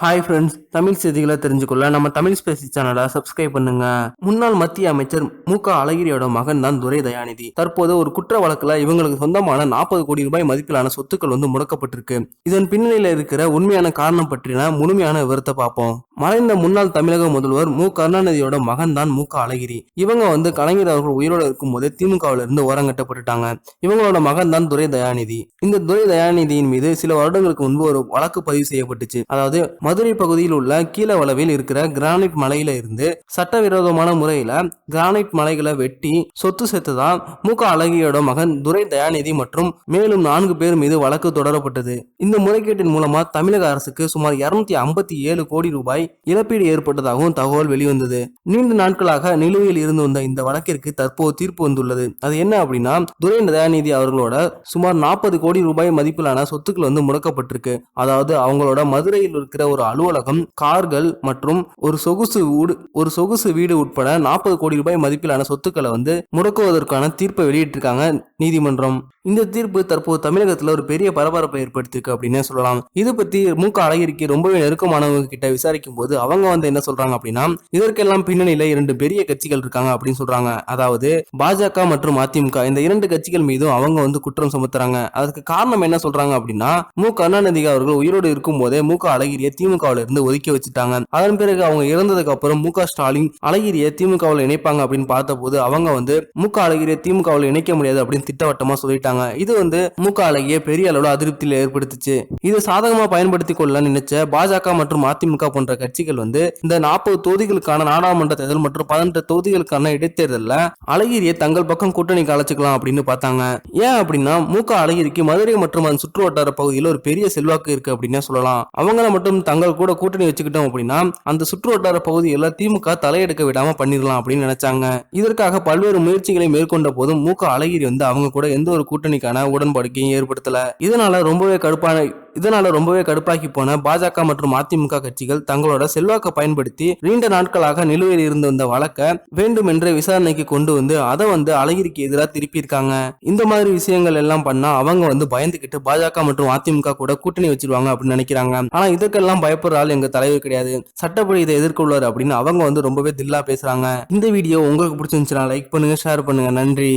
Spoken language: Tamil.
ஹாய் ஃப்ரெண்ட்ஸ் தமிழ் செய்திகளை தெரிஞ்சுக்கொள்ள நம்ம தமிழ் ஸ்பேசி சேனலை சப்ஸ்கிரைப் பண்ணுங்க. முன்னாள் மத்திய அமைச்சர் மு க அழகிரியோட மகன் தான் துரை தயாநிதி. தற்போது ஒரு குற்ற வழக்கில் இவங்களுக்கு சொந்தமான நாற்பது கோடி ரூபாய் மதிப்பிலான சொத்துக்கள் வந்து முடக்கப்பட்டிருக்கு. இதன் பின்னணியில் இருக்கிற உண்மையான காரணம் பற்றின முழுமையான விவரத்தை பார்ப்போம். மறைந்த முன்னாள் தமிழக முதல்வர் மு. கருணாநிதியோட மகன் தான் மு. க. அழகிரி. இவங்க வந்து கலைஞர் அவர்கள் உயிரோடு இருக்கும்போது திமுகவில இருந்து ஓரங்கட்டப்பட்டுட்டாங்க. இவங்களோட மகன் தான் துரை தயாநிதி. இந்த துரை தயாநிதியின் மீது சில வருடங்களுக்கு முன்பு ஒரு வழக்கு பதிவு செய்யப்பட்டுச்சு. அதாவது மதுரை பகுதியில் உள்ள கீழ வளவில் இருக்கிற கிரானைட் மலையில இருந்து சட்டவிரோதமான முறையில கிரானைட் மலைகளை வெட்டி சொத்து சேர்த்ததான் மு. க. அழகியோட மகன் துரை தயாநிதி மற்றும் மேலும் நான்கு பேர் மீது வழக்கு தொடரப்பட்டது. இந்த முறைகேட்டின் மூலமா தமிழக அரசுக்கு சுமார் இருநூத்தி ஐம்பத்தி ஏழு கோடி ரூபாய் இழப்பீடு ஏற்பட்டதாகவும் தகவல் வெளிவந்தது. நீண்ட நாட்களாக நிலுவையில் இருந்து வந்த இந்த வழக்கிற்கு தற்போது தீர்ப்பு வந்துள்ளது. அது என்ன அப்படின்னா துரை தயாநிதி அவர்களோட சுமார் நாற்பது கோடி ரூபாய் மதிப்பிலான சொத்துக்கள் வந்து முடக்கப்பட்டிருக்கு. அதாவது அவங்களோட மதுரையில் இருக்கிற ஒரு அலுவலகம் கார்கள் மற்றும் ஒரு சொகுசு வீடு ஒரு சொகுசு வீடு உட்பட நாற்பது கோடி ரூபாய் மதிப்பிலான சொத்துக்களை வந்து முடக்குவதற்கான தீர்ப்பை வெளியிட்டிருக்காங்க நீதிமன்றம். இந்த தீர்ப்பு தற்போது தமிழகத்துல ஒரு பெரிய பரபரப்பை ஏற்படுத்தியிருக்கு அப்படின்னு சொல்லலாம். இது பத்தி மு க அழகிரிக்கு ரொம்பவே நெருக்கமானவங்க கிட்ட விசாரிக்கும் போது அவங்க வந்து என்ன சொல்றாங்க அப்படின்னா இதற்கெல்லாம் பின்னணியில இரண்டு பெரிய கட்சிகள் இருக்காங்க அப்படின்னு சொல்றாங்க. அதாவது பாஜக மற்றும் அதிமுக. இந்த இரண்டு கட்சிகள் மீதும் அவங்க வந்து குற்றம் சுமத்துறாங்க. அதுக்கு காரணம் என்ன சொல்றாங்க அப்படின்னா மு. கருணாநிதி அவர்கள் உயிரோடு இருக்கும் போதே மு. க. அழகிரியை திமுகவில இருந்து ஒதுக்கி வச்சுட்டாங்க. அதன் பிறகு அவங்க இறந்ததுக்கு அப்புறம் மு. க. ஸ்டாலின் அழகிரியை திமுகவில் இணைப்பாங்க அப்படின்னு பார்த்தபோது அவங்க வந்து மு. க. அழகிரியை திமுகவில் இணைக்க முடியாது அப்படின்னு திட்டவட்டமா சொல்லிட்டாங்க. இது வந்து மு. க. பெரிய அளவில் அதிருப்தியில் ஏற்படுத்துச்சு. இது சாதகமா பயன்படுத்தி கொள்ள நினைச்ச பாஜக மற்றும் அதிமுக போன்ற கட்சிகள் வந்து இந்த நாற்பது தொகுதிகளுக்கான நாடாளுமன்ற தேர்தல் மற்றும் பதினெட்டு தொகுதிகளுக்கான இடைத்தேர்தலில் அழகிரியை தங்கள் பக்கம் கூட்டணி அழைச்சிக்கலாம் அப்படின்னு பார்த்தாங்க. ஏன் அப்படின்னா மூக்க அழகிரிக்கு மதுரை மற்றும் அதன் சுற்று வட்டார பகுதியில் ஒரு பெரிய செல்வாக்கு இருக்கு அப்படின்னு சொல்லலாம். அவங்கள மட்டும் தங்கள் கூட கூட்டணி வச்சுக்கிட்டோம் அப்படின்னா அந்த சுற்று வட்டார பகுதியில் திமுக தலையெடுக்க விடாம பண்ணிடலாம் அப்படின்னு நினைச்சாங்க. இதற்காக பல்வேறு முயற்சிகளை மேற்கொண்ட போதும் மூக்க அழகிரி வந்து அவங்க கூட எந்த ஒரு கூட்டணிக்கான உடன்பாடுக்கையும் ஏற்படுத்தல. இதனால ரொம்பவே கடுப்பான இதனால ரொம்பவே கடுப்பாக்கி போன பாஜக மற்றும் அதிமுக கட்சிகள் தங்களோட செல்வாக்கை பயன்படுத்தி நீண்ட நாட்களாக நிலுவையில் இருந்து வந்த வழக்க வேண்டுமென்றே விசாரணைக்கு கொண்டு வந்து அதை வந்து அழகிரிக்கு எதிராக திருப்பியிருக்காங்க. இந்த மாதிரி விஷயங்கள் எல்லாம் பண்ணா அவங்க வந்து பயந்துகிட்டு பாஜக மற்றும் அதிமுக கூட கூட்டணி வச்சிருவாங்க அப்படின்னு நினைக்கிறாங்க. ஆனா இதற்கெல்லாம் பயப்படுற ஆள் எங்க தலைவர் கிடையாது. சட்டப்படி இதை எதிர்கொள்வார் அப்படின்னு அவங்க வந்து ரொம்பவே தில்லா பேசுறாங்க. இந்த வீடியோ உங்களுக்கு பிடிச்சிருந்துச்சுன்னா லைக் பண்ணுங்க ஷேர் பண்ணுங்க. நன்றி.